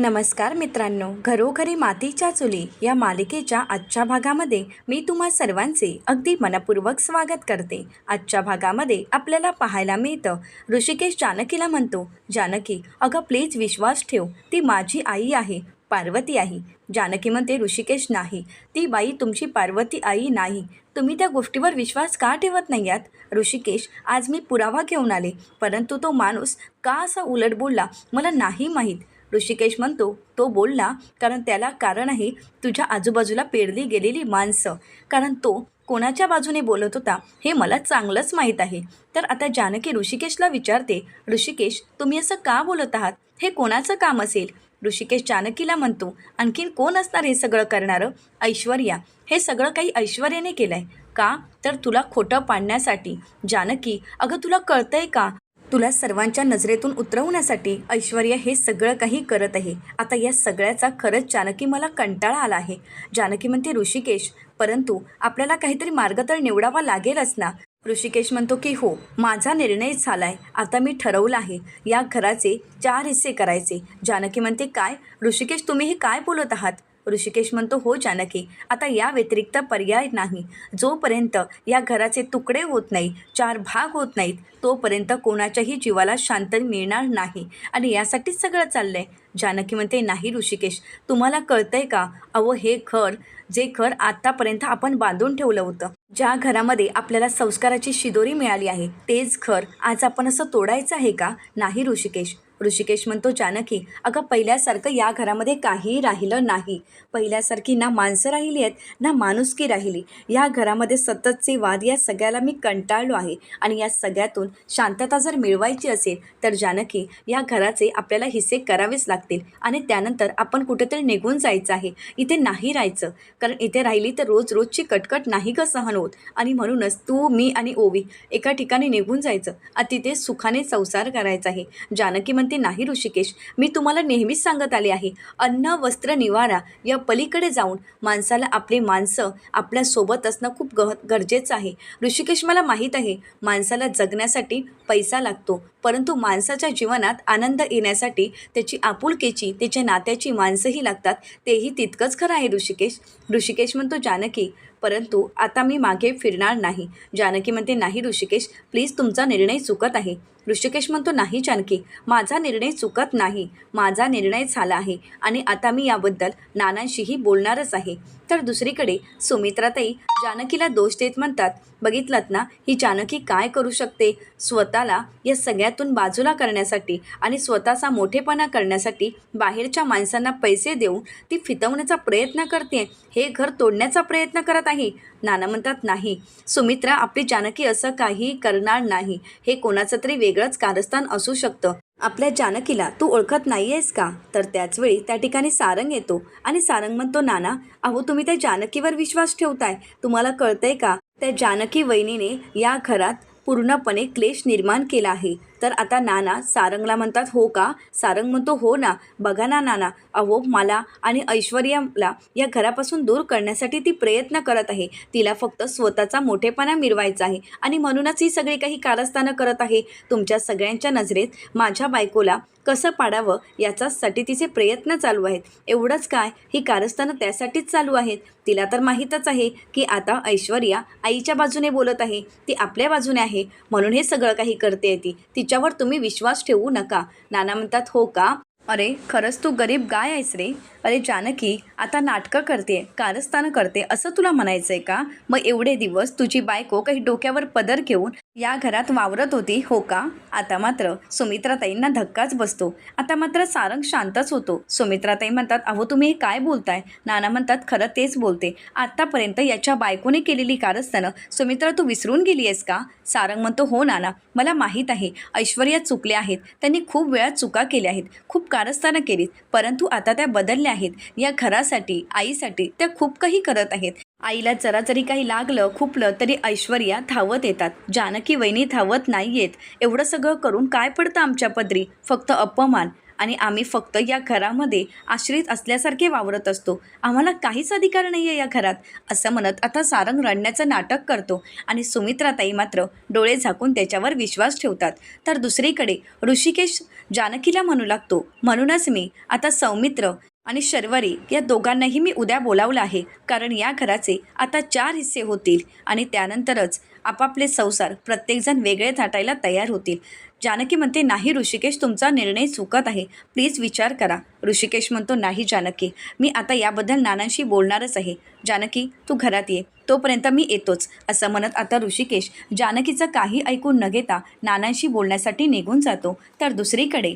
नमस्कार मित्रांनो घरोघरी मातीच्या चुली या मालिकेच्या आजच्या भागामध्ये मी तुम्हा सर्वांचे अगदी मनपूर्वक स्वागत करते. आजच्या भागामध्ये आपल्याला पाहायला मिळतं ऋषिकेश जानकीला म्हणतो जानकी अगं प्लीज विश्वास ठेव ती माझी आई आहे पार्वती आहे. जानकी म्हणते ऋषिकेश नाही ती बाई तुमची पार्वती आई नाही तुम्ही त्या गोष्टीवर विश्वास का ठेवत नाही आहात ऋषिकेश आज मी पुरावा घेऊन आले परंतु तो माणूस का असा उलट बोलला मला नाही माहीत ऋषिकेश म्हणतो तो बोलला कारण त्याला कारण आहे तुझ्या आजूबाजूला पेरली गेलेली माणसं. कारण तो कोणाच्या बाजूने बोलत होता हे मला चांगलंच माहीत आहे. तर आता जानकी ऋषिकेशला विचारते ऋषिकेश तुम्ही असं का बोलत आहात? हे कोणाचं काम असेल? ऋषिकेश जानकीला म्हणतो आणखीन कोण असणार हे सगळं करणारं? ऐश्वर्या हे सगळं काही ऐश्वर्याने केलं आहे का? तर तुला खोटं पाडण्यासाठी. जानकी अगं तुला कळतंय का? तुला सर्वांच्या नजरेतून उतरवण्यासाठी ऐश्वर्या हे सगळं काही करत आहे. आता या सगळ्याचा खरंच जानकी मला कंटाळा आला आहे. जानकी म्हणते ऋषिकेश परंतु आपल्याला काहीतरी मार्ग तर निवडावा लागेलच ना? ऋषिकेश म्हणतो की हो माझा निर्णय झाला आहे आता मी ठरवलं आहे. या घराचे चार हिस्से करायचे. जानकी म्हणते काय? ऋषिकेश तुम्ही हे काय बोलत आहात? ऋषिकेश म्हणतो हो जानकी आता या व्यतिरिक्त पर्याय नाही. जोपर्यंत या घराचे तुकडे होत नाही चार भाग होत नाहीत तोपर्यंत कोणाच्याही जीवाला शांत मिळणार नाही. आणि यासाठीच सगळं चाललंय. जानकी म्हणते नाही ऋषिकेश तुम्हाला कळतंय का? अहो हे घर जे घर आत्तापर्यंत आपण बांधून ठेवलं होतं ज्या घरामध्ये आपल्याला संस्काराची शिदोरी मिळाली आहे तेच घर आज आपण असं तोडायचं आहे का? नाही ऋषिकेश ऋषिकेश म्हणतो जानकी अगं पहिल्यासारखं या घरामध्ये काहीही राहिलं नाही. पहिल्यासारखी ना माणसं राहिली आहेत ना माणुसकी राहिली. या घरामध्ये सततचे वाद या सगळ्याला मी कंटाळलो आहे. आणि या सगळ्यातून शांतता जर मिळवायची असेल तर जानकी या घराचे आपल्याला हिस्से करावेच लागतील. आणि त्यानंतर आपण कुठेतरी निघून जायचं आहे. इथे नाही राहायचं. कारण इथे राहिली तर रोज रोजची कटकट नाही का सहन होत. आणि म्हणूनच तू मी आणि ओवी एका ठिकाणी निघून जायचं. आणि तिथे सुखाने संसार करायचा आहे. जानकी म्हणते नाही ऋषिकेश. मी तुम्हाला नेहमीच सांगत आले आहे. अन्न वस्त्र निवारा या पलीकडे जाऊन माणसाला आपली माणसं आपल्यासोबत असणं खूप ग गरजेचं आहे. ऋषिकेश मला माहीत आहे माणसाला जगण्यासाठी पैसा लागतो. परंतु माणसाच्या जीवनात आनंद येण्यासाठी त्याची आपुलकीची त्याच्या नात्याची माणसंही लागतात. तेही तितकंच खरं आहे ऋषिकेश. ऋषिकेश म्हणतो जानकी परंतु आता मी मागे फिरणार नाही. जानकी म्हणते नाही ऋषिकेश प्लीज तुमचा निर्णय चुकत आहे. ऋषिकेश म्हणतो नाही जानकी माझा निर्णय चुकत नाही. माझा निर्णय झाला आहे आणि आता मी याबद्दल नानांशीही बोलणारच आहे. तर दुसरीकडे सुमित्राताई जानकीला दोष देत म्हणतात बघितलात ना ही जानकी काय करू शकते? स्वतःला या सगळ्यातून बाजूला करण्यासाठी आणि स्वतःचा मोठेपणा करण्यासाठी बाहेरच्या माणसांना पैसे देऊन ती फितवण्याचा प्रयत्न करते हे घर तोडण्याचा प्रयत्न करत आहे. नाना म्हणतात नाही. सुमित्रा आपली जानकी असं काही करणार नाही. हे कोणाचं तरी वेगळंच कारस्थान असू शकतं. आपल्या जानकीला तू ओळखत नाही आहेस का? तर त्याचवेळी त्या ठिकाणी सारंग येतो आणि सारंग म्हणतो नाना अहो तुम्ही त्या जानकीवर विश्वास ठेवताय. तुम्हाला कळतंय का? त्या जानकी वहिनीने या घरात पूर्णपणे क्लेश निर्माण केला आहे. तर आता नाना सारंगला म्हणतात हो का? सारंग म्हणतो हो ना. बघा ना नाना. अहो मला आणि ऐश्वर्याला या घरापासून दूर करण्यासाठी ती प्रयत्न करत आहे. तिला फक्त स्वतःचा मोठेपणा मिरवायचा आहे आणि म्हणूनच ही सगळी काही कारस्थानं करत आहे. तुमच्या सगळ्यांच्या नजरेत माझ्या बायकोला कसं पाडावं याच्यासाठी तिचे प्रयत्न चालू आहेत. एवढंच काय? ही कारस्थानं त्यासाठीच चालू आहेत. तिला तर माहीतच आहे की आता ऐश्वर्या आईच्या बाजूने बोलत आहे. ती आपल्या बाजूने आहे. म्हणून हे सगळं काही करते ती. तुमच्यावर तुम्ही विश्वास ठेवू नका. नाना म्हणतात हो का? अरे खरंच तू गरीब गाय आहेस रे. अरे जानकी आता नाटकं करते कारस्थानं करते असं तुला म्हणायचं आहे का? मग एवढे दिवस तुझी बायको काही डोक्यावर पदर घेऊन या घरात वावरत होती हो का? आता मात्र सुमित्राताईंना धक्काच बसतो. आता मात्र सारंग शांतच होतो. सुमित्राताई म्हणतात अहो तुम्ही हे काय बोलताय? नाना म्हणतात खरं तेच बोलते. आत्तापर्यंत याच्या बायकोने केलेली कारस्थानं सुमित्रा तू विसरून गेली आहेस का? सारंग म्हणतो हो नाना. मला माहीत आहे. ऐश्वर्या चुकल्या आहेत. त्यांनी खूप वेळा चुका केल्या आहेत. खूप कारस्थानं केलीत. परंतु आता त्या बदलल्या आहेत. या घरासाठी आईसाठी त्या खूप काही करत आहेत. आईला जरा जरी काही लागलं खुपलं तरी ऐश्वर्या धावत येतात. जानकी वहिनी धावत नाही येत. एवढं सगळं करून काय पडतं आमच्या पदरी? फक्त अपमान. आणि आम्ही फक्त या घरामध्ये आश्रित असल्यासारखे वावरत असतो. आम्हाला काहीच अधिकार नाही आहे या घरात असं म्हणत आता सारंग रडण्याचं नाटक करतो. आणि सुमित्राताई मात्र डोळे झाकून त्याच्यावर विश्वास ठेवतात. तर दुसरीकडे ऋषिकेश जानकीला म्हणू लागतो. म्हणूनच मी आता सौमित्र आणि शर्वरी या दोघांनाही मी उद्या बोलावलं आहे कारण या घराचे आता चार हिस्से होतील आणि त्यानंतरच आपापले संसार प्रत्येकजण वेगळे थाटायला तयार होतील. जानकी म्हणते नाही ऋषिकेश तुमचा निर्णय चुकत आहे. प्लीज विचार करा. ऋषिकेश म्हणतो नाही जानकी मी आता याबद्दल नानांशी बोलणारच आहे. जानकी तू घरात ये. तोपर्यंत मी येतोच. असं म्हणत आता ऋषिकेश जानकीचं काही ऐकून न घेता नानांशी बोलण्यासाठी निघून जातो. तर दुसरीकडे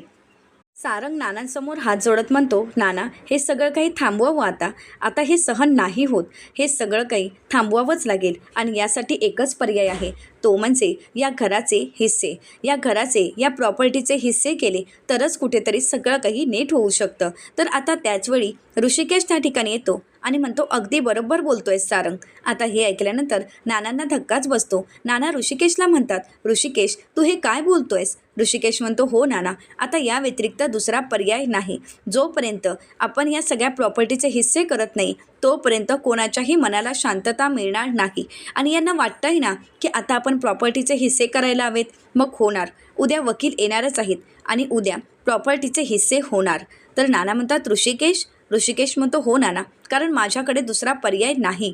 सारंग नानांसमोर हात जोडत म्हणतो नाना हे सगळं काही थांबवावं आता. आता हे सहन नाही होत. हे सगळं काही थांबवावंच लागेल आणि यासाठी एकच पर्याय आहे. तो म्हणजे या घराचे हिस्से. या घराचे या प्रॉपर्टीचे हिस्से केले तरच कुठेतरी सगळं काही नीट होऊ शकतं. तर आता त्याचवेळी ऋषिकेश त्या ठिकाणी येतो. आणि म्हणतो अगदी बरोबर बोलतोय सारंग. आता हे ऐकल्यानंतर नानांना धक्काच बसतो. नाना ऋषिकेशला म्हणतात ऋषिकेश तू हे काय बोलतोयस? ऋषिकेश म्हणतो हो नाना आता या व्यतिरिक्त दुसरा पर्याय नाही. जोपर्यंत आपण या सगळ्या प्रॉपर्टीचे हिस्से करत नाही तोपर्यंत कोणाच्याही मनाला शांतता मिळणार नाही. आणि यांना वाटतंही ना की आता आपण प्रॉपर्टीचे हिस्से करायला हवेत मग होणार. उद्या वकील येणारच आहेत आणि उद्या प्रॉपर्टीचे हिस्से होणार. तर नाना म्हणतात ऋषिकेश? ऋषिकेश म्हणतो हो नाना कारण माझ्याकडे दुसरा पर्याय नाही.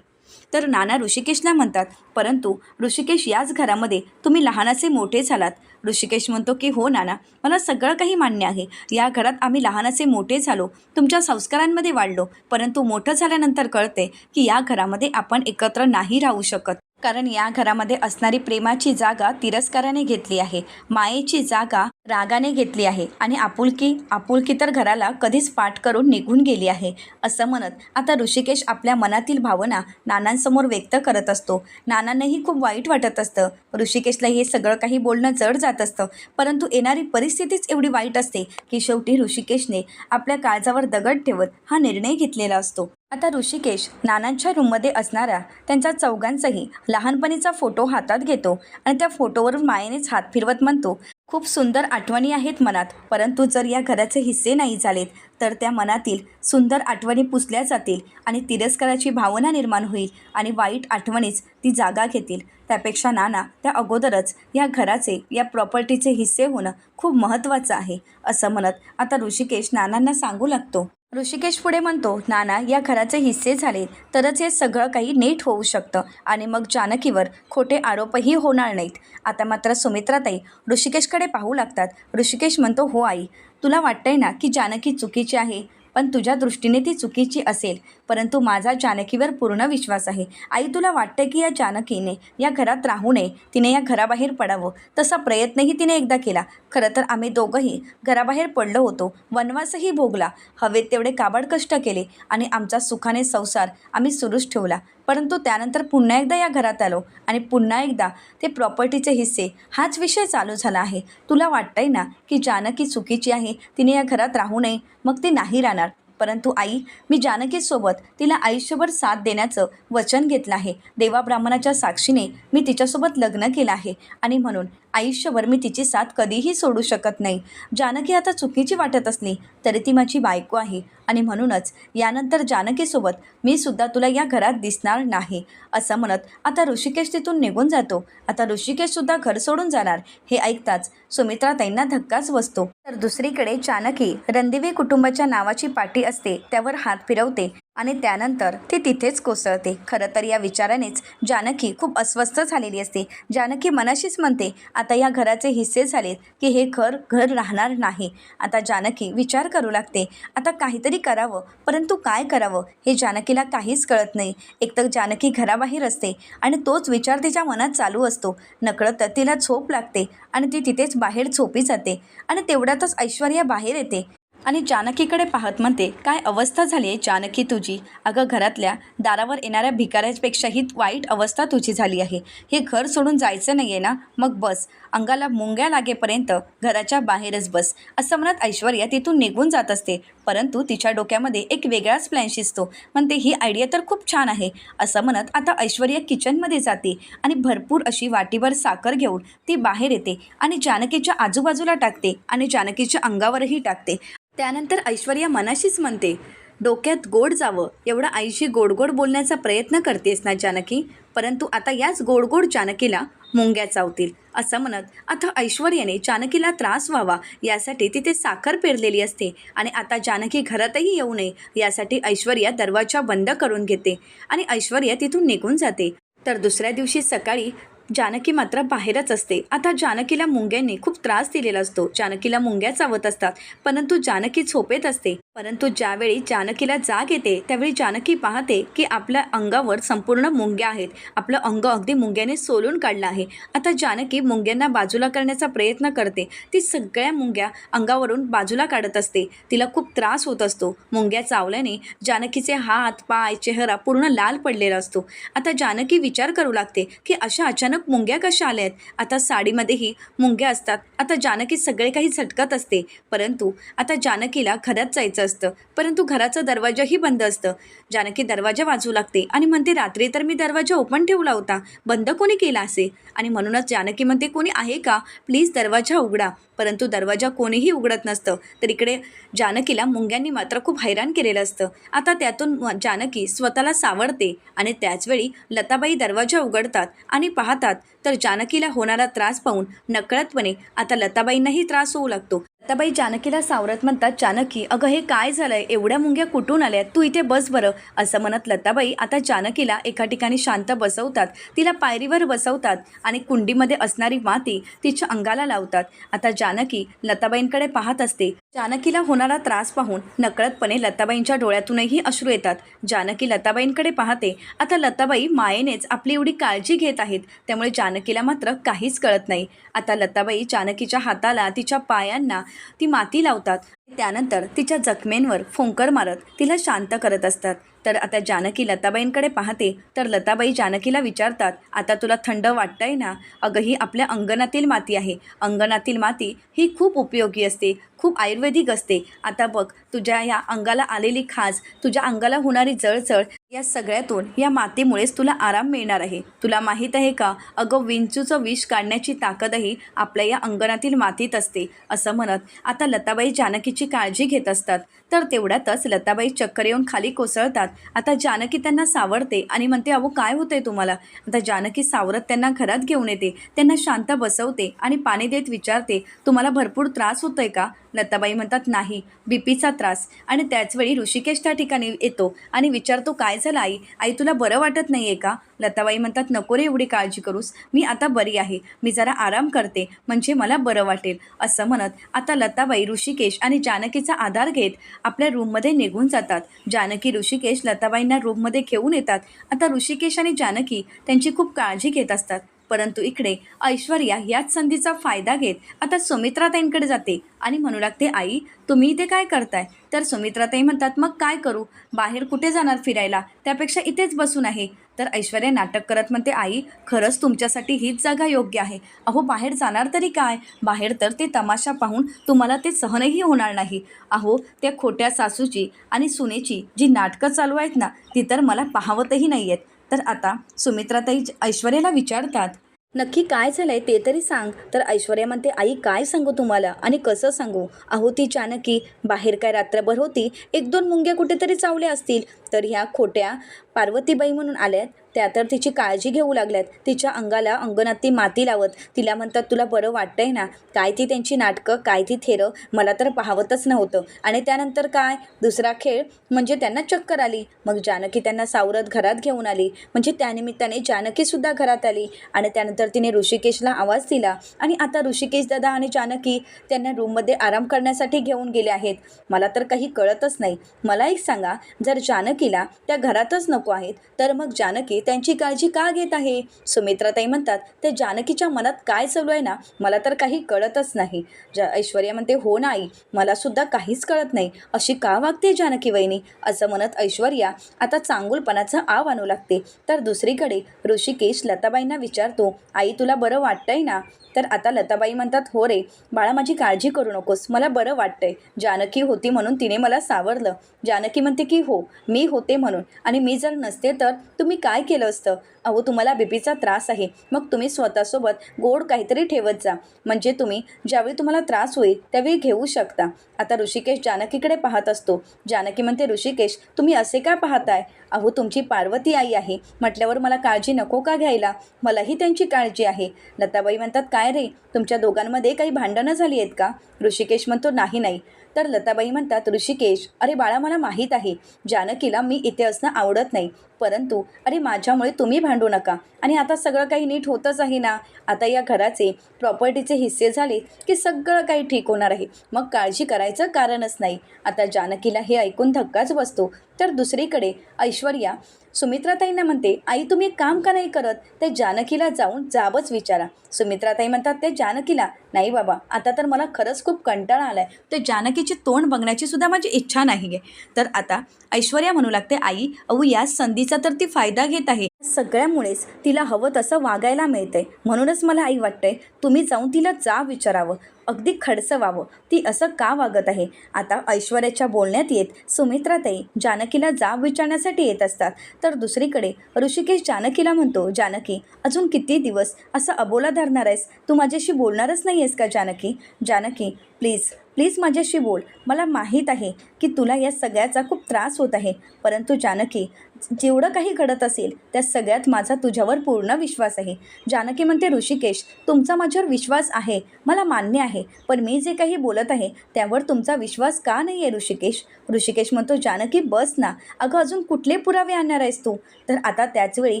तर नाना ऋषिकेशला म्हणतात परंतु ऋषिकेश याच घरामध्ये तुम्ही लहानाचे मोठे झालात. ऋषिकेश म्हणतो की हो नाना मला सगळं काही मान्य आहे. या घरात आम्ही लहानाचे मोठे झालो तुमच्या संस्कारांमध्ये वाढलो परंतु मोठं झाल्यानंतर कळते की या घरामध्ये आपण एकत्र नाही राहू शकत. कारण या घरामध्ये असणारी प्रेमाची जागा तिरस्काराने घेतली आहे. मायेची जागा रागाने घेतली आहे आणि आपुलकी आपुलकी तर घराला कधीच पाठ करून निघून गेली आहे असं म्हणत आता ऋषिकेश आपल्या मनातील भावना नानांसमोर व्यक्त करत असतो. नानांनाही खूप वाईट वाटत असतं. ऋषिकेशला हे सगळं काही बोलणं जड जात असतं. परंतु येणारी परिस्थितीच एवढी वाईट असते की शेवटी ऋषिकेशने आपल्या काळजावर दगड ठेवत हा निर्णय घेतलेला असतो. आता ऋषिकेश नानांच्या रूममध्ये असणाऱ्या त्यांच्या चौघांचाही लहानपणीचा फोटो हातात घेतो आणि त्या फोटोवरून मायेनेच हात फिरवत म्हणतो खूप सुंदर आठवणी आहेत मनात परंतु जर या घराचे हिस्से नाही झालेत तर त्या मनातील सुंदर आठवणी पुसल्या जातील आणि तिरस्काराची भावना निर्माण होईल आणि वाईट आठवणीच ती जागा घेतील त्यापेक्षा नाना त्या अगोदरच या घराचे या प्रॉपर्टीचे हिस्से होणं खूप महत्त्वाचं आहे असं म्हणत आता ऋषिकेश नानांना सांगू लागतो. ऋषिकेश पुढे म्हणतो नाना या घराचे हिस्से झाले तरच हे सगळं काही नीट होऊ शकतं आणि मग जानकीवर खोटे आरोपही होणार नाहीत. आता मात्र सुमित्राताई ऋषिकेशकडे पाहू लागतात. ऋषिकेश म्हणतो हो आई तुला वाटतंय ना की जानकी चुकीची आहे? पण तुझ्या दृष्टीने ती चुकीची असेल. परंतु माझा जानकीवर पूर्ण विश्वास आहे. आई तुला वाटते की या जानकीने या घरात राहू नये. तिने या घराबाहेर पडावं. तसा प्रयत्नही तिने एकदा केला. खरं तर आम्ही दोघंही घराबाहेर पडलो होतो. वनवासही भोगला. हवेत तेवढे काबाड कष्ट केले आणि आमचा सुखाने संसार आम्ही सुरूच ठेवला. परंतु त्यानंतर पुन्हा एकदा या घरात आलो आणि पुन्हा एकदा ते प्रॉपर्टीचे हिस्से हाच विषय चालू झाला आहे. तुला वाटतंय ना की जानकी चुकीची आहे तिने या घरात राहू नये मग ती नाही राहणार. परंतु आई मी जानकीसोबत तिला आयुष्यभर साथ देण्याचं वचन घेतलं आहे. देवा ब्राह्मणाच्या साक्षीने मी तिच्यासोबत लग्न केलं आहे आणि म्हणून आयुष्यभर मी तिची साथ कधीही सोडू शकत नाही. जानकी आता चुकीची वाटत असली तरी ती माझी बायको आहे आणि म्हणूनच यानंतर जानकीसोबत मी सुद्धा तुला या घरात दिसणार नाही असं म्हणत आता ऋषिकेश तिथून निघून जातो. आता ऋषिकेशसुद्धा घर सोडून जाणार हे ऐकताच सुमित्रा त्यांना धक्काच बसतो. तर दुसरीकडे चाणकी रणदिवे कुटुंबाच्या नावाची पाटी असते त्यावर हात फिरवते. आणि त्यानंतर ती तिथेच कोसळते. खरं तर या विचारानेच जानकी खूप अस्वस्थ झालेली असते. जानकी मनाशीच म्हणते आता या घराचे हिस्से झालेत की हे घर घर राहणार नाही. आता जानकी विचार करू लागते आता काहीतरी करावं परंतु काय करावं हे जानकीला काहीच कळत नाही. एकतर जानकी घराबाहेर असते आणि तोच विचार तिच्या मनात चालू असतो. नकळत तिला झोप लागते आणि ती तिथेच बाहेर झोपी जाते आणि तेवढ्यातच ऐश्वर्या बाहेर येते. आणि जानकीकडे पाहत म्हणते काय अवस्था झाली आहे जानकी तुझी? अगं घरातल्या दारावर येणाऱ्या भिकाऱ्यापेक्षाही वाईट अवस्था तुझी झाली आहे. हे घर सोडून जायचं नाही आहे ना? मग बस. अंगाला मुंग्या लागेपर्यंत घराच्या बाहेरच बस. असं म्हणत ऐश्वर्या तिथून निघून जात असते. परंतु तिच्या डोक्यामध्ये एक वेगळाच प्लॅन शिजतो. म्हणते ही आयडिया तर खूप छान आहे असं म्हणत आता ऐश्वर्या किचनमध्ये जाते आणि भरपूर अशी वाटीवर साखर घेऊन ती बाहेर येते आणि जानकीच्या आजूबाजूला टाकते आणि जानकीच्या अंगावरही टाकते. त्यानंतर ऐश्वर्या मनाशीच म्हणते डोक्यात गोड जावं एवढं आईशी गोड गोड बोलण्याचा प्रयत्न करतेस ना जानकी? परंतु आता याच गोड गोड जानकीला मुंग्या चावतील. असं म्हणत आता ऐश्वर्याने जानकीला त्रास व्हावा यासाठी तिथे साखर पेरलेली असते आणि आता जानकी घरातही येऊ नये यासाठी ऐश्वर्या दरवाजा बंद करून घेते आणि ऐश्वर्या तिथून निघून जाते. तर दुसऱ्या दिवशी सकाळी जानकी मात्र बाहेरच असते. आता जानकीला मुंग्यांनी खूप त्रास दिलेला असतो. जानकीला मुंग्या चावत असतात. परंतु जानकी झोपेत असते. परंतु ज्यावेळी जानकीला जाग येते त्यावेळी जानकी पाहते की आपल्या अंगावर संपूर्ण मुंग्या आहेत. आपलं अंग अगदी मुंग्याने सोलून काढलं आहे. आता जानकी मुंग्यांना बाजूला करण्याचा प्रयत्न करते. ती सगळ्या मुंग्या अंगावरून बाजूला काढत असते. तिला खूप त्रास होत असतो. मुंग्या चावल्याने जानकीचे हात पाय चेहरा पूर्ण लाल पडलेला असतो. आता जानकी विचार करू लागते की अशा अचानक मुंग्या कशा आल्या आहेत आता साडीमध्येही मुंग्या असतात. आता जानकी सगळे काही झटकत असते. परंतु आता जानकीला घरात जायचं असतं. परंतु घराचा दरवाजाही बंद असतं. जानकी दरवाजा वाजू लागते आणि म्हणते रात्री तर मी दरवाजा ओपन ठेवला होता. बंद कोणी केला असे? आणि म्हणूनच जानकी म्हणते कोणी आहे का? प्लीज दरवाजा उघडा. परंतु दरवाजा कोणीही उघडत नसतं. तर इकडे जानकीला मुंग्यांनी मात्र खूप हैराण केलेलं असतं. आता त्यातून म- जानकी स्वतःला सावरते आणि त्याचवेळी लताबाई दरवाजा उघडतात आणि पाहतात तर जानकीला होणारा त्रास पाहून नकळतपणे आता लताबाईंनाही त्रास होऊ लागतो. लताबाई जानकीला सावरत म्हणतात जानकी अगं हे काय झालंय? एवढ्या मुंग्या कुठून आल्यात? तू इथे बस बरं. असं म्हणत लताबाई आता जानकीला एका ठिकाणी शांत बसवतात. तिला पायरीवर बसवतात आणि कुंडीमध्ये असणारी माती तिच्या अंगाला लावतात. आता जानकी लताबाईंकडे पाहत असते. जानकीला होणारा त्रास पाहून नकळतपणे लताबाईंच्या डोळ्यातूनही अश्रू येतात. जानकी लताबाईंकडे पाहते आता लताबाई मायेनेच आपली एवढी काळजी घेत आहेत. त्यामुळे जानकीला मात्र काहीच कळत नाही. आता लताबाई जानकीच्या हाताला तिच्या पायांना ती माती लावतात. त्यानंतर तिच्या जखमेंवर फोंकर मारत तिला शांत करत असतात. तर आता जानकी लताबाईंकडे पाहते तर लताबाई जानकीला विचारतात आता तुला थंड वाटतंय ना? अगं ही आपल्या अंगणातील माती आहे. अंगणातील माती ही खूप उपयोगी असते खूप आयुर्वेदिक असते. आता बघ तुझ्या या अंगाला आलेली खाज तुझ्या अंगाला होणारी जळजळ या सगळ्यातून या मातीमुळेच तुला आराम मिळणार आहे. तुला माहीत आहे का? अगं विंचूचं विष काढण्याची ताकदही आपल्या या अंगणातील मातीत असते असं म्हणत आता लताबाई जानकीची काळजी घेत असतात. तर तेवढ्यातच लताबाई चक्कर येऊन खाली कोसळतात. आता जानकी त्यांना सावरते आणि म्हणते अहो काय होतंय तुम्हाला? आता जानकी सावरत त्यांना घरात घेऊन येते. त्यांना शांत बसवते आणि पाणी देत विचारते तुम्हाला भरपूर त्रास होतोय का? लताबाई म्हणतात नाही बीपीचा त्रास. आणि त्याचवेळी ऋषिकेश त्या ठिकाणी येतो आणि विचारतो काय झालं आई? आई तुला बरं वाटत नाही आहे का? लताबाई म्हणतात नको रे एवढी काळजी करूस. मी आता बरी आहे. मी जरा आराम करते. म्हणजे मला बरं वाटेल. असं म्हणत आता लताबाई ऋषिकेश आणि जानकीचा आधार घेत आपल्या रूममध्ये निघून जातात. जानकी ऋषिकेश लताबाईंना रूममध्ये घेऊन येतात. आता ऋषिकेश आणि जानकी त्यांची खूप काळजी घेत असतात. परंतु इकडे ऐश्वर्या याच संधीचा फायदा घेत आता सुमित्राताईंकडे जाते आणि म्हणू लागते आई तुम्ही इथे काय करताय? तर सुमित्राताई म्हणतात मग काय करू? बाहेर कुठे जाणार फिरायला? त्यापेक्षा इथेच बसून आहे. तर ऐश्वर्या नाटक करत म्हणते आई खरंच तुमच्यासाठी हीच जागा योग्य आहे. अहो बाहेर जाणार तरी काय? बाहेर तर ते तमाशा पाहून तुम्हाला ते सहनही होणार नाही. अहो त्या खोट्या सासूची आणि सुनेची जी नाटकं चालू आहेत ना ती तर मला पाहवतही नाही आहेत तर आता सुमित्राताई ऐश्वर्याला विचारतात नक्की काय झालंय ते तरी सांग. तर ऐश्वर्या म्हणते आई काय सांगू तुम्हाला? आणि कसं सांगू? अहो ती जानकी बाहेर काय रात्रभर होती. एक दोन मुंग्या कुठेतरी चावल्या असतील. तर ह्या खोट्या पार्वतीबाई म्हणून आल्यात त्या तर तिची काळजी घेऊ लागल्यात. तिच्या अंगाला अंगणात ती माती लावत तिला म्हणतात तुला बरं वाटतंय ना? काय ती त्यांची नाटकं? काय ती थेरं? मला तर पाहवतच नव्हतं. आणि त्यानंतर काय? दुसरा खेळ म्हणजे त्यांना चक्कर आली. मग जानकी त्यांना सावरत घरात घेऊन आली. म्हणजे त्यानिमित्ताने जानकीसुद्धा घरात आली. आणि त्यानंतर तिने ऋषिकेशला आवाज दिला. आणि आता ऋषिकेश दादा आणि जानकी त्यांना रूममध्ये आराम करण्यासाठी घेऊन गेले आहेत. मला तर काही कळतच नाही. मला एक सांगा जर जानकीला त्या घरातच नको आहेत. तर मग जानकी त्यांची काळजी का घेत आहे? सुमित्राताई म्हणतात त्या जानकीच्या मनात काय चालू आहे ना? मला तर काही कळतच नाही. ज ऐश्वर्या म्हणते हो ना आई मला सुद्धा काहीच कळत नाही. अशी का वागते जानकी वहिनी? असं म्हणत ऐश्वर्या आता चांगुलपणाचं आव आणू लागते. तर दुसरीकडे ऋषिकेश लताबाईंना विचारतो आई तुला बरं वाटतंय ना? तर आता लताबाई म्हणतात हो रे बाळा माझी काळजी करू नकोस. मला बरं वाटतंय. जानकी होती म्हणून तिने मला सावरलं. जानकी म्हणते की हो मी होते म्हणून आणि मी जर नसते तर तुम्ही काय केलं असतं? अहो तुम्हाला बीपीचा त्रास आहे. मग तुम्ही स्वतःसोबत गोड काहीतरी ठेवत जा. म्हणजे तुम्ही ज्यावेळी तुम्हाला त्रास होईल त्यावेळी घेऊ शकता. आता ऋषिकेश जानकीकडे पाहत असतो. जानकी म्हणते ऋषिकेश तुम्ही असे का पाहताय? अहो तुमची पार्वती आई आहे. म्हटल्यावर मला काळजी नको का घ्यायला? मलाही त्यांची काळजी आहे. लताबाई म्हणतात काय रे? तुमच्या दोघांमध्ये काही भांडणं झाली आहेत का? ऋषिकेश म्हणतो नाही नाही. तर लताबाई म्हणतात ऋषिकेश अरे बाळा मला माहीत आहे जानकीला मी इथे असणं आवडत नाही. परंतु अरे माझ्यामुळे तुम्ही भांडू नका. आणि आता सगळं काही नीट होतच आहे ना? आता या घराचे प्रॉपर्टीचे हिस्से झाले की सगळं काही ठीक होणार आहे. मग काळजी करायचं कारणच नाही. आता जानकीला हे ऐकून धक्काच बसतो. तर दुसरीकडे ऐश्वर्या सुमित्राताईंना म्हणते आई तुम्ही एक काम का नाही करत? ते जानकीला जाऊन जाबच विचारा. सुमित्राताई म्हणतात ते जानकीला. नाही बाबा आता तर मला खरंच खूप कंटाळा आला आहे ते जानकीचे तोंड बघण्याची सुद्धा माझी इच्छा नाही आहे तर आता ऐश्वर्या म्हणू लागते आई अहो या संधीचा तर ती फायदा घेत आहे. सगळ्यामुळेच तिला हवं तसं वागायला मिळतंय. म्हणूनच मला आई वाटतंय तुम्ही जाऊन तिला जा विचारावं. अगदी खडसं व्हावं ती असं का वागत आहे? आता ऐश्वर्याच्या बोलण्यात येत सुमित्राताई जानकीला जाब विचारण्यासाठी येत असतात. तर दुसरीकडे ऋषिकेश जानकीला म्हणतो जानकी अजून किती दिवस? असं अबोला धरणार आहेस? तू माझ्याशी बोलणारच नाही आहेस का जानकी? जानकी प्लीज प्लीज माझ्याशी बोल. मला माहीत आहे की तुला या सगळ्याचा खूप त्रास होत आहे. परंतु जानकी जेवढं काही घडत असेल त्या सगळ्यात माझा तुझ्यावर पूर्ण विश्वास आहे. जानकी म्हणते ऋषिकेश तुमचा माझ्यावर विश्वास आहे. मला मान्य आहे. पण मी जे काही बोलत आहे त्यावर तुमचा विश्वास का नाही आहे ऋषिकेश? ऋषिकेश म्हणतो जानकी बस ना. अगं अजून कुठले पुरावे आणणार आहेस तू? तर आता त्याचवेळी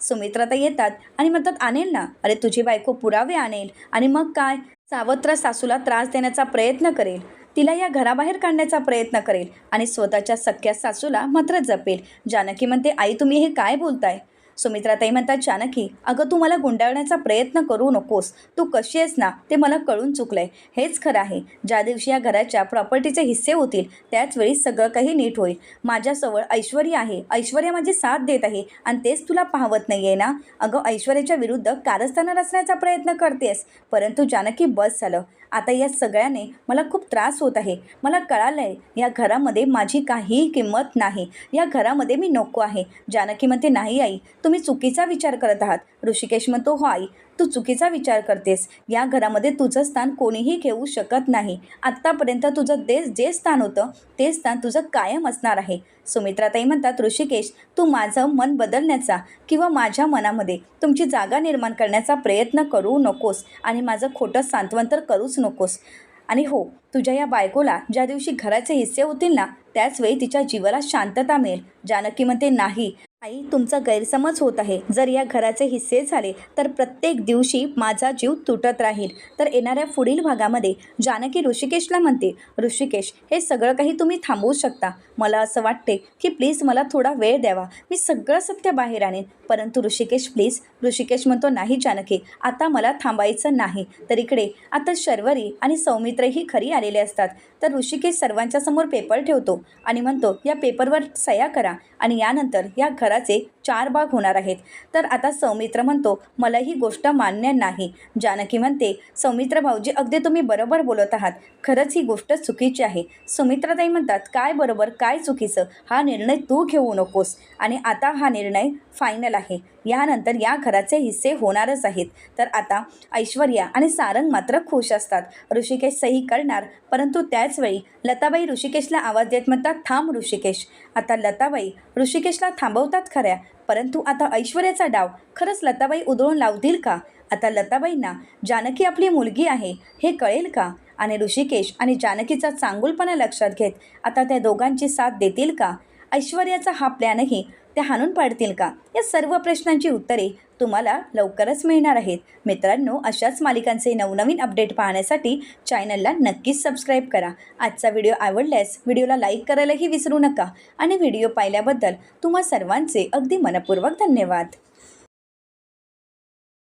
सुमित्राता येतात आणि म्हणतात आणेल ना. अरे तुझी बायको पुरावे आणेल. आणि मग काय? सावत्र सासूला त्रास देण्याचा प्रयत्न करेल. तिला या घराबाहेर काढण्याचा प्रयत्न करेल आणि स्वतःच्या सख्या सासूला मात्र जपेल. जानकी म्हणते आई तुम्ही हे काय बोलताय? सुमित्राताई म्हणतात जानकी अगं तू मला गुंडाळण्याचा प्रयत्न करू नकोस. तू कशी आहेस ना ते मला कळून चुकलंय. हेच खरं आहे. ज्या दिवशी या घराच्या प्रॉपर्टीचे हिस्से होतील त्याच वेळी सगळं काही नीट होईल. माझ्याजवळ ऐश्वर्या आहे. ऐश्वर्या माझी साथ देत आहे आणि तेच तुला पाहवत नाही आहे ना? अगं ऐश्वर्याच्या विरुद्ध कारस्थानं रचण्याचा प्रयत्न करतेस. परंतु जानकी बस झालं. आता या सगळ्याने मला खूप त्रास होत आहे. मला कळालं आहे या घरामध्ये माझी काहीही किंमत नाही. या घरामध्ये मी नको आहे. जानकी म्हणते नाही आई तुम्ही चुकीचा विचार करत आहात. ऋषिकेश म्हणतो हो आई तू चुकीचा विचार करतेस. या घरामध्ये तुझं स्थान कोणीही घेऊ शकत नाही. आत्तापर्यंत तुझं देश जे स्थान होतं ते स्थान तुझं कायम असणार आहे. सुमित्राताई म्हणतात ऋषिकेश तू माझं मन बदलण्याचा किंवा माझ्या मनामध्ये तुमची जागा निर्माण करण्याचा प्रयत्न करू नकोस आणि माझं खोटं सांत्वन तर करूच नकोस. आणि हो तुझ्या या बायकोला ज्या दिवशी घराचे हिस्से होतील ना त्याचवेळी तिच्या जीवाला शांतता मिळेल. जानकी म्हणते नाही आई तुमचा गैरसमज होत आहे. जर या घराचे हिस्से झाले तर प्रत्येक दिवशी माझा जीव तुटत राहील. तर येणाऱ्या पुढील भागामध्ये जानकी ऋषिकेशला म्हणते. ऋषिकेश हे सगळं काही तुम्ही थांबवू शकता. मला असं वाटते की प्लीज मला थोडा वेळ द्यावा. मी सगळं सत्य बाहेर आणेन. परंतु ऋषिकेश प्लीज ऋषिकेश म्हणतो नाही जानकी आता मला थांबायचं नाही. तर इकडे आता शर्वरी आणि सौमित्रही खरी आलेले असतात. तर ऋषिकेश सर्वांच्या समोर पेपर ठेवतो आणि म्हणतो या पेपरवर सह्या करा आणि यानंतर या घराचे चार भाग होणार आहेत. तर आता सौमित्र म्हणतो मला ही गोष्ट मान्य नाही. जानकी म्हणते सौमित्र भाऊजी अगदी तुम्ही बरोबर बोलत आहात. खरंच ही गोष्ट चुकीची आहे. सुमित्राताई म्हणतात काय बरोबर काय चुकीचं? हा निर्णय तू घेऊ नकोस. आणि आता हा निर्णय फायनल आहे. यानंतर या घराचे हिस्से होणारच आहेत. तर आता ऐश्वर्या आणि सारंग मात्र खुश असतात. ऋषिकेश सही करणार परंतु त्याचवेळी लताबाई ऋषिकेशला आवाज देत म्हणतात थांब ऋषिकेश. आता लताबाई ऋषिकेशला थांबवतात खऱ्या परंतु आता ऐश्वर्याचा डाव खरंच लताबाई उधळून लावतील का? आता लताबाईंना जानकी आपली मुलगी आहे हे कळेल का? आणि ऋषिकेश आणि जानकीचा चांगुलपणा लक्षात घेत आता त्या दोघांची साथ देतील का? ऐश्वर्याचा हा प्लॅनही ते हाणून पाडतील का? या सर्व प्रश्नांची उत्तरे तुम्हाला लवकरच मिळणार आहेत. मित्रांनो अशाच मालिकांचे नवनवीन अपडेट पाहण्यासाठी चॅनलला नक्कीच सबस्क्राईब करा. आजचा व्हिडिओ आवडल्यास व्हिडिओला लाईक करायलाही विसरू नका. आणि व्हिडिओ पाहिल्याबद्दल तुम्हा सर्वांचे अगदी मनपूर्वक धन्यवाद.